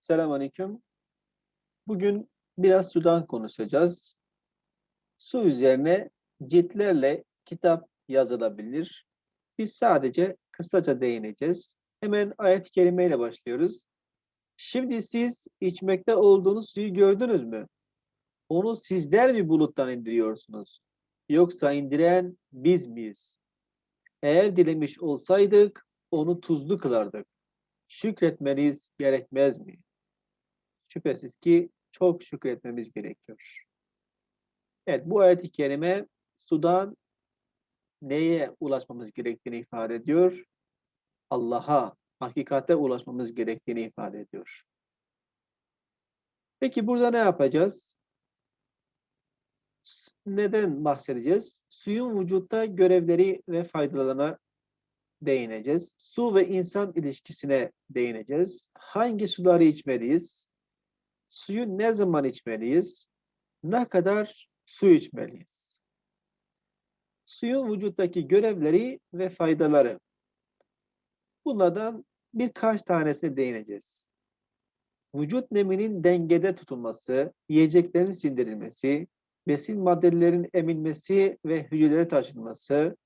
Selamünaleyküm. Bugün biraz sudan konuşacağız. Su üzerine ciltlerle kitap yazılabilir. Biz sadece kısaca değineceğiz. Hemen ayet-i kerime ile başlıyoruz. Şimdi siz içmekte olduğunuz suyu gördünüz mü? Onu sizler mi buluttan indiriyorsunuz? Yoksa indiren biz miyiz? Eğer dilemiş olsaydık onu tuzlu kılardık. Şükretmeniz gerekmez mi? Şüphesiz ki çok şükretmemiz gerekiyor. Evet bu ayet-i kerime sudan neye ulaşmamız gerektiğini ifade ediyor? Allah'a, hakikate ulaşmamız gerektiğini ifade ediyor. Peki burada ne yapacağız? Neden bahsedeceğiz? Suyun vücutta görevleri ve faydalarına değineceğiz. Su ve insan ilişkisine değineceğiz. Hangi suları içmeliyiz? Suyu ne zaman içmeliyiz? Ne kadar su içmeliyiz? Suyun vücuttaki görevleri ve faydaları. Bunlardan birkaç tanesine değineceğiz. Vücut neminin dengede tutulması, yiyeceklerin sindirilmesi, besin maddelerin emilmesi ve hücrelere taşınması,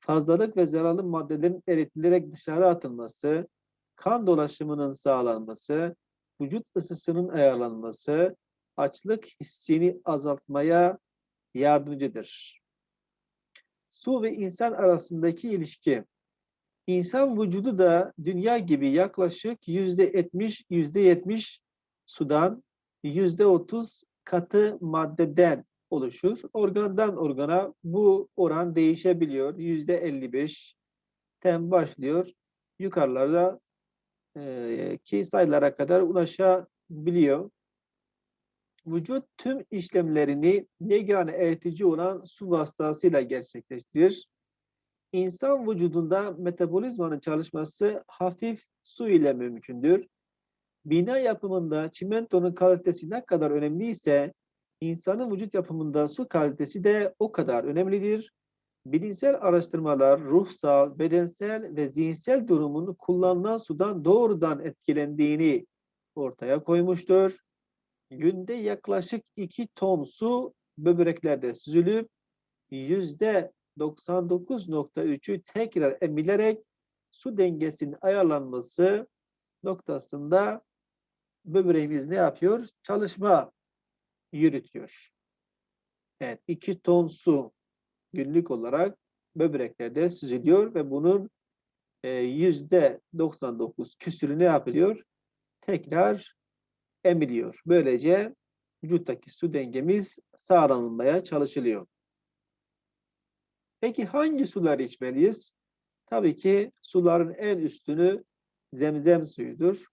fazlalık ve zararlı maddelerin eritilerek dışarı atılması, kan dolaşımının sağlanması, vücut ısısının ayarlanması, açlık hissini azaltmaya yardımcıdır. Su ve insan arasındaki ilişki. İnsan vücudu da dünya gibi yaklaşık yüzde etmiş, yüzde yetmiş sudan, yüzde otuz katı maddeden oluşur. Organdan organa bu oran değişebiliyor. Yüzde elli beşten başlıyor. Yukarılarda e, ki sayılara kadar ulaşabiliyor. Vücut tüm işlemlerini yegane eritici olan su vasıtasıyla gerçekleştirir. İnsan vücudunda metabolizmanın çalışması hafif su ile mümkündür. Bina yapımında çimentonun kalitesi ne kadar önemliyse, insanın vücut yapımında su kalitesi de o kadar önemlidir. Bilimsel araştırmalar ruhsal, bedensel ve zihinsel durumun kullanılan sudan doğrudan etkilendiğini ortaya koymuştur. Günde yaklaşık 2 ton su böbreklerde süzülüp yüzde 99.3'ü tekrar emilerek su dengesinin ayarlanması noktasında böbreğimiz ne yapıyor? Çalışma yürütüyor. Evet, 2 ton su günlük olarak böbreklerde süzülüyor ve bunun e, yüzde 99 küsürü ne yapılıyor? Tekrar emiliyor. Böylece vücuttaki su dengemiz sağlanmaya çalışılıyor. Peki hangi suları içmeliyiz? Tabii ki suların en üstünü zemzem suyudur.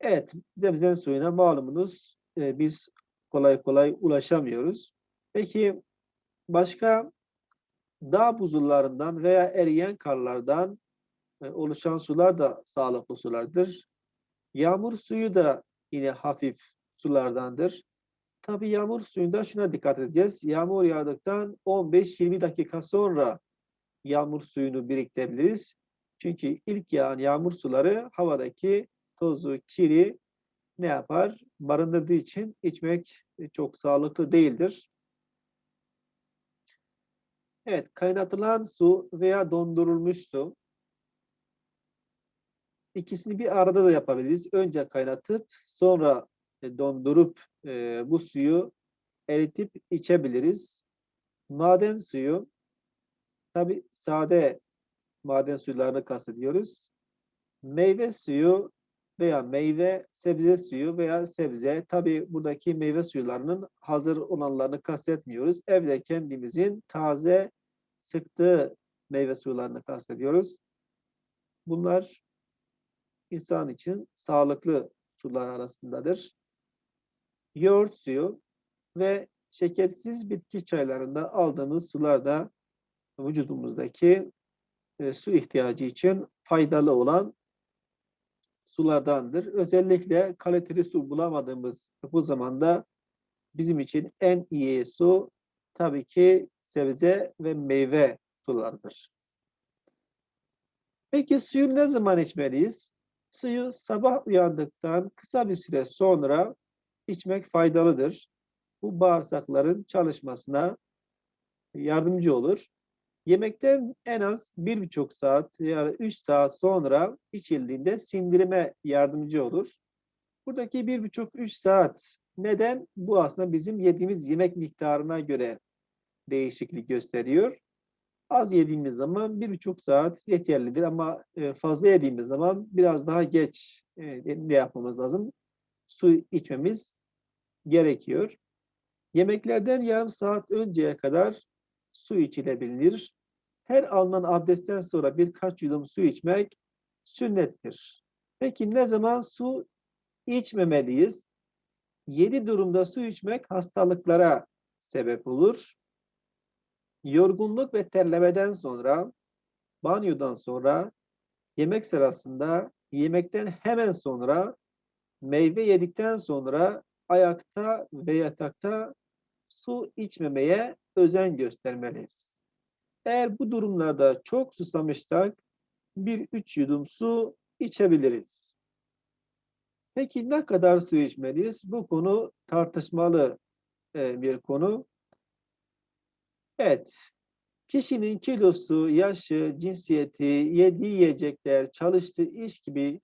Evet, zemzem suyuna malumunuz e, biz kolay kolay ulaşamıyoruz. Peki başka dağ buzullarından veya eriyen karlardan e, oluşan sular da sağlıklı sulardır. Yağmur suyu da yine hafif sulardandır. Tabii yağmur suyunda şuna dikkat edeceğiz. Yağmur yağdıktan 15-20 dakika sonra yağmur suyunu biriktirebiliriz. Çünkü ilk yağan yağmur suları havadaki tozu, kiri ne yapar? Barındırdığı için içmek e, çok sağlıklı değildir. Evet, kaynatılan su veya dondurulmuş su. İkisini bir arada da yapabiliriz. Önce kaynatıp sonra e, dondurup e, bu suyu eritip içebiliriz. Maden suyu, tabi sade maden suylarını kastediyoruz. Meyve suyu veya meyve sebze suyu veya sebze, tabi buradaki meyve suyularının hazır olanlarını kastetmiyoruz. Evde kendimizin taze sıktığı meyve suyularını kastediyoruz. Bunlar insan için sağlıklı sular arasındadır. Yoğurt suyu ve şekersiz bitki çaylarında aldığımız sular da vücudumuzdaki e, su ihtiyacı için faydalı olan sulardandır. Özellikle kaliteli su bulamadığımız bu zamanda bizim için en iyi su tabii ki sebze ve meyve sularıdır. Peki suyu ne zaman içmeliyiz? Suyu sabah uyandıktan kısa bir süre sonra içmek faydalıdır. Bu bağırsakların çalışmasına yardımcı olur. Yemekten en az bir buçuk saat ya da üç saat sonra içildiğinde sindirime yardımcı olur. Buradaki bir buçuk üç saat neden? Bu aslında bizim yediğimiz yemek miktarına göre değişiklik gösteriyor. Az yediğimiz zaman bir buçuk saat yeterlidir ama e, fazla yediğimiz zaman biraz daha geç e, ne yapmamız lazım? Su içmemiz gerekiyor. Yemeklerden yarım saat önceye kadar su içilebilir. Her alınan abdestten sonra birkaç yudum su içmek sünnettir. Peki ne zaman su içmemeliyiz? Yedi durumda su içmek hastalıklara sebep olur. Yorgunluk ve terlemeden sonra, banyodan sonra, yemek sırasında, yemekten hemen sonra, meyve yedikten sonra ayakta ve yatakta su içmemeye özen göstermeliyiz. Eğer bu durumlarda çok susamışsak bir üç yudum su içebiliriz. Peki ne kadar su içmeliyiz? Bu konu tartışmalı e, bir konu. Evet, kişinin kilosu, yaşı, cinsiyeti, yediği yiyecekler, çalıştığı iş gibi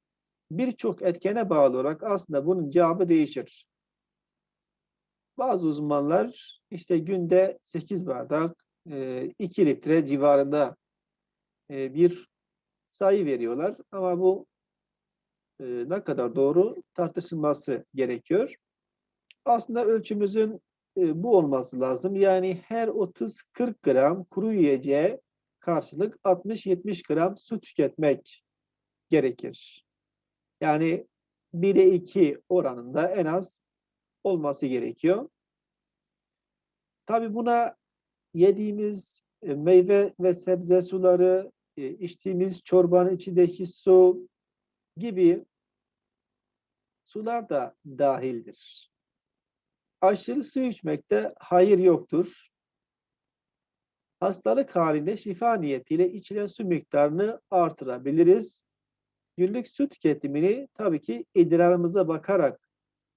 birçok etkene bağlı olarak aslında bunun cevabı değişir. Bazı uzmanlar işte günde 8 bardak, 2 litre civarında bir sayı veriyorlar. Ama bu ne kadar doğru tartışılması gerekiyor. Aslında ölçümüzün bu olması lazım. Yani her 30-40 gram kuru yiyeceğe karşılık 60-70 gram su tüketmek gerekir. Yani 1'e 2 oranında en az olması gerekiyor. Tabi buna yediğimiz e, meyve ve sebze suları, e, içtiğimiz çorbanın içindeki su gibi sular da dahildir. Aşırı su içmekte hayır yoktur. Hastalık halinde şifa niyetiyle içilen su miktarını artırabiliriz. Günlük su tüketimini tabii ki idrarımıza bakarak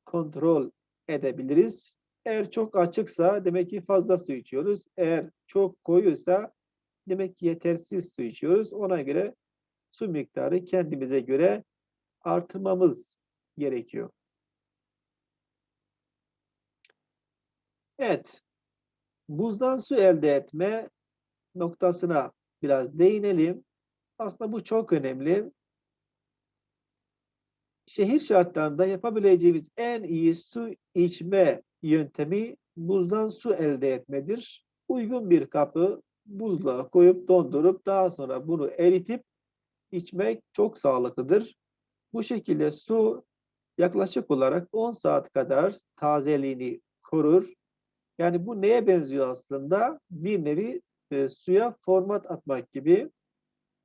kontrol edebiliriz. Eğer çok açıksa demek ki fazla su içiyoruz. Eğer çok koyuysa demek ki yetersiz su içiyoruz. Ona göre su miktarı kendimize göre artırmamız gerekiyor. Evet. Buzdan su elde etme noktasına biraz değinelim. Aslında bu çok önemli şehir şartlarında yapabileceğimiz en iyi su içme yöntemi buzdan su elde etmedir. Uygun bir kapı buzluğa koyup dondurup daha sonra bunu eritip içmek çok sağlıklıdır. Bu şekilde su yaklaşık olarak 10 saat kadar tazeliğini korur. Yani bu neye benziyor aslında? Bir nevi e, suya format atmak gibi,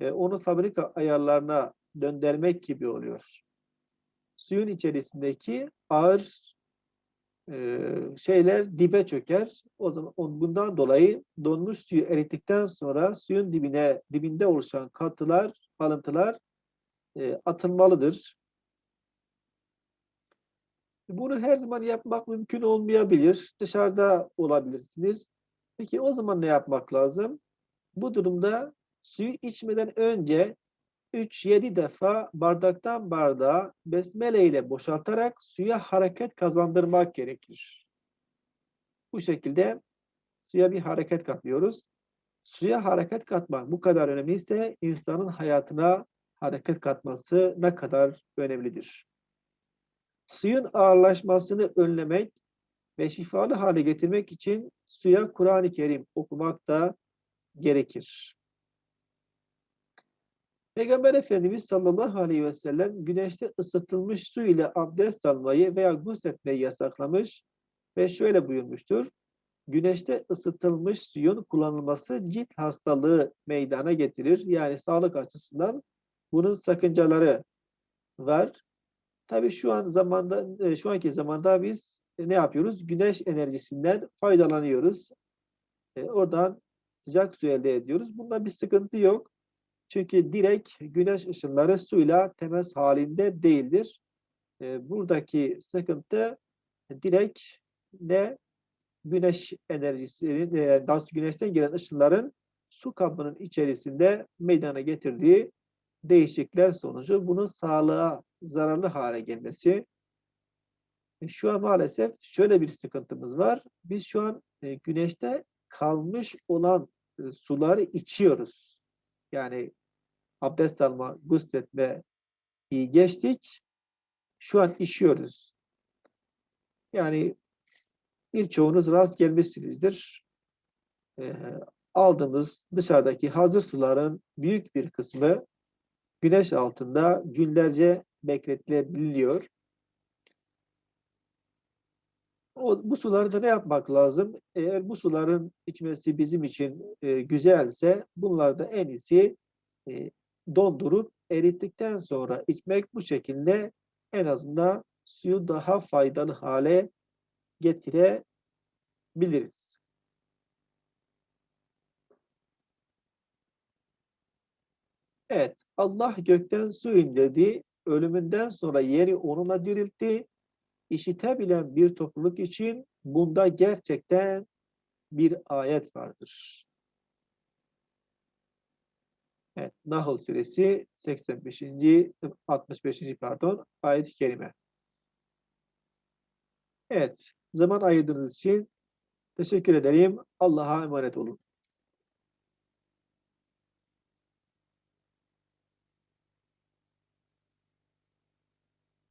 e, onu fabrika ayarlarına döndürmek gibi oluyor suyun içerisindeki ağır e, şeyler dibe çöker. O zaman bundan dolayı donmuş suyu erittikten sonra suyun dibine dibinde oluşan katılar, kalıntılar e, atılmalıdır. Bunu her zaman yapmak mümkün olmayabilir. Dışarıda olabilirsiniz. Peki o zaman ne yapmak lazım? Bu durumda suyu içmeden önce 3-7 defa bardaktan bardağa besmele ile boşaltarak suya hareket kazandırmak gerekir. Bu şekilde suya bir hareket katıyoruz. Suya hareket katmak bu kadar önemliyse insanın hayatına hareket katması ne kadar önemlidir. Suyun ağırlaşmasını önlemek ve şifalı hale getirmek için suya Kur'an-ı Kerim okumak da gerekir. Peygamber Efendimiz sallallahu aleyhi ve sellem güneşte ısıtılmış su ile abdest almayı veya gusletmeyi yasaklamış ve şöyle buyurmuştur. Güneşte ısıtılmış suyun kullanılması cilt hastalığı meydana getirir. Yani sağlık açısından bunun sakıncaları var. Tabii şu an zamanda e, şu anki zamanda biz ne yapıyoruz? Güneş enerjisinden faydalanıyoruz. E, oradan sıcak su elde ediyoruz. Bunda bir sıkıntı yok. Çünkü direkt güneş ışınları suyla temas halinde değildir. E, buradaki sıkıntı direkt ne güneş enerjisinin, e, daha güneşten gelen ışınların su kabının içerisinde meydana getirdiği değişiklikler sonucu bunun sağlığa zararlı hale gelmesi. E, Şu an maalesef şöyle bir sıkıntımız var. Biz şu an e, güneşte kalmış olan e, suları içiyoruz. Yani abdest alma, gusletme geçtik. Şu an içiyoruz. Yani birçoğunuz rast gelmişsinizdir. Aldığımız dışarıdaki hazır suların büyük bir kısmı güneş altında günlerce bekletilebiliyor. O, bu suları da ne yapmak lazım? Eğer bu suların içmesi bizim için e, güzelse bunları da en iyisi e, dondurup erittikten sonra içmek bu şekilde en azından suyu daha faydalı hale getirebiliriz. Evet, Allah gökten su indirdi, ölümünden sonra yeri onunla diriltti. İşitebilen bir topluluk için bunda gerçekten bir ayet vardır. Evet, Nahl suresi 85. 65. pardon ayet-i kerime. Evet, zaman ayırdığınız için teşekkür ederim. Allah'a emanet olun.